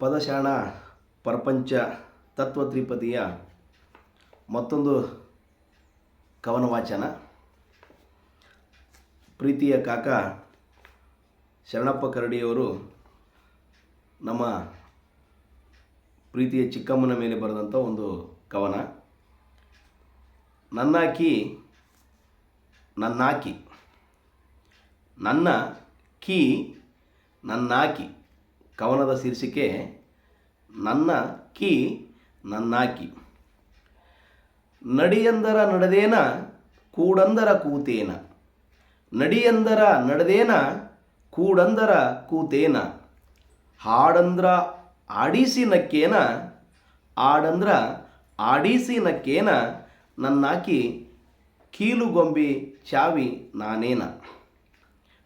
ಪದಶಾಣ ಪ್ರಪಂಚ ತತ್ವತ್ರಿಪದಿಯ ಮತ್ತೊಂದು ಕವನ ವಾಚನ ಪ್ರೀತಿಯ ಕಾಕ ಶರಣಪ್ಪ ಕರಡಿಯವರು ನಮ್ಮ ಪ್ರೀತಿಯ ಚಿಕ್ಕಮ್ಮನ ಮೇಲೆ ಬರೆದಂಥ ಒಂದು ಕವನ. ನನ್ನಾಕಿ ನನ್ನಾಕಿ. ನನ್ನ ಕೀ, ನನ್ನಾಕಿ. ಕವನದ ಶೀರ್ಷಿಕೆ ನನ್ನ ಕೀ ನನ್ನಾಕಿ ನಡಿಯಂದರ ನಡೆದೇನ, ಕೂಡಂದರ ಕೂತೇನ. ನಡಿಯಂದರ ನಡೆದೇನ, ಕೂಡಂದರ ಕೂತೇನ. ಹಾಡಂದ್ರ ಆಡಿಸಿ ನಕ್ಕೇನ, ಆಡಂದ್ರ ಆಡಿಸಿ ನಕ್ಕೇನ. ನನ್ನಾಕಿ ಕೀಲುಗೊಂಬಿ ಚಾವಿ ನಾನೇನ.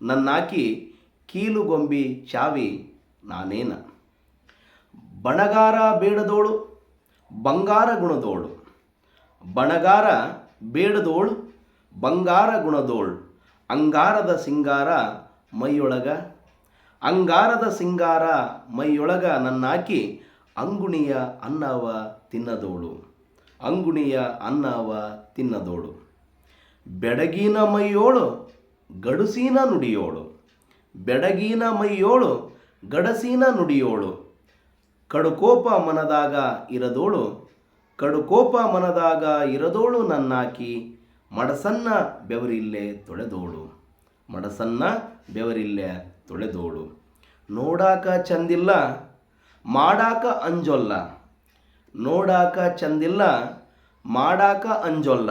ನನ್ನಾಕಿ ಕೀಲುಗೊಂಬಿ ಚಾವಿ ನಾನೇನ? ಬಣಗಾರ ಬೇಡದೋಳು, ಬಂಗಾರ ಗುಣದೋಳು. ಬಣಗಾರ ಬೇಡದೋಳು, ಬಂಗಾರ ಗುಣದೋಳು. ಅಂಗಾರದ ಸಿಂಗಾರ ಮೈಯೊಳಗ. ಅಂಗಾರದ ಸಿಂಗಾರ ಮೈಯೊಳಗ ನನ್ನಾಕಿ ಅಂಗುಣಿಯ ಅನ್ನವ ತಿನ್ನದೋಳು. ಅಂಗುಣಿಯ ಅನ್ನವ ತಿನ್ನದೋಳು. ಬೆಡಗಿನ ಮೈಯೋಳು, ಗಡುಸಿನ ನುಡಿಯೋಳು. ಬೆಡಗಿನ ಮೈಯೋಳು ಗಡಸಿನ ನುಡಿಯೋಳು. ಕಡುಕೋಪ ಮನದಾಗ ಇರದೋಳು. ಕಡುಕೋಪ ಮನದಾಗ ಇರದೋಳು ನನ್ನಾಕಿ, ಮಡಸನ್ನ ಬೆವರಿಲ್ಲೆ ತೊಳೆದೋಳು. ಮಡಸನ್ನ ಬೆವರಿಲ್ಲೆ ತೊಳೆದೋಳು. ನೋಡಾಕ ಚಂದಿಲ್ಲ, ಮಾಡಾಕ ಅಂಜೊಲ್ಲ. ನೋಡಾಕ ಚಂದಿಲ್ಲ, ಮಾಡಾಕ ಅಂಜೊಲ್ಲ.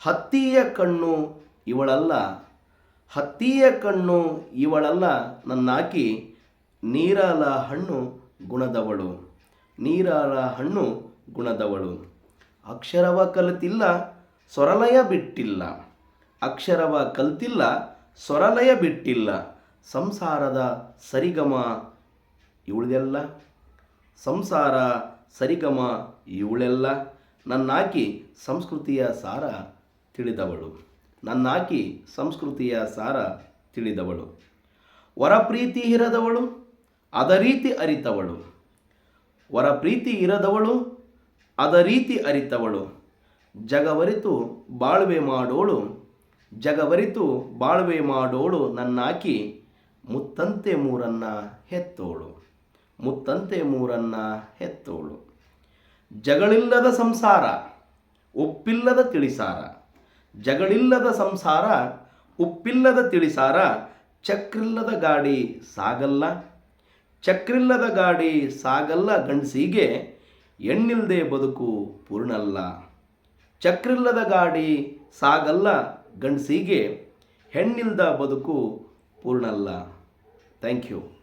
ಹತ್ತಿಯ ಕಣ್ಣು ಇವಳಲ್ಲ. ಹತ್ತಿಯ ಕಣ್ಣು ಇವಳಲ್ಲ ನನ್ನಾಕಿ ನೀರಾಲ ಹಣ್ಣು ಗುಣದವಳು. ನೀರಾಲ ಹಣ್ಣು ಗುಣದವಳು. ಅಕ್ಷರವ ಕಲಿತಿಲ್ಲ, ಸ್ವರಲಯ ಬಿಟ್ಟಿಲ್ಲ. ಅಕ್ಷರವ ಕಲ್ತಿಲ್ಲ, ಸ್ವರಲಯ ಬಿಟ್ಟಿಲ್ಲ. ಸಂಸಾರದ ಸರಿಗಮ ಇವಳದೆಲ್ಲ ಸಂಸಾರ ಸರಿಗಮ ಇವಳೆಲ್ಲ. ನನ್ನಾಕಿ ಸಂಸ್ಕೃತಿಯ ಸಾರ ತಿಳಿದವಳು. ನನ್ನಾಕಿ ಸಂಸ್ಕೃತಿಯ ಸಾರ ತಿಳಿದವಳು. ವರಪ್ರೀತಿ ಇರದವಳು ಅದ ರೀತಿ ಅರಿತವಳು. ವರ ಪ್ರೀತಿ ಇರದವಳು, ಅದ ರೀತಿ ಅರಿತವಳು. ಜಗವರಿತು ಬಾಳ್ವೆ ಮಾಡೋಳು, ಜಗವರಿತು ಬಾಳ್ವೆ ಮಾಡೋಳು ನನ್ನಾಕಿ ಮುತ್ತಂತೆ ಮೂರನ್ನ ಹೆತ್ತೋಳು, ಮುತ್ತಂತೆ ಮೂರನ್ನ ಹೆತ್ತೋಳು. ಜಗಳಿಲ್ಲದ ಸಂಸಾರ, ಉಪ್ಪಿಲ್ಲದ ತಿಳಿಸಾರ. ಜಗಳಿಲ್ಲದ ಸಂಸಾರ, ಉಪ್ಪಿಲ್ಲದ ತಿಳಿಸಾರ, ಚಕ್ರಿಲ್ಲದ ಗಾಡಿ ಸಾಗಲ್ಲ. ಚಕ್ರಿಲ್ಲದ ಗಾಡಿ ಸಾಗಲ್ಲ ಗಂಡಸಿಗೆ ಎಣ್ಣಿಲ್ದೆ ಬದುಕು ಪೂರ್ಣಲ್ಲ. ಚಕ್ರಿಲ್ಲದ ಗಾಡಿ ಸಾಗಲ್ಲ ಗಂಡಸಿಗೆ, ಹೆಣ್ಣಿಲ್ದ ಬದುಕು ಪೂರ್ಣಲ್ಲ. Thank you.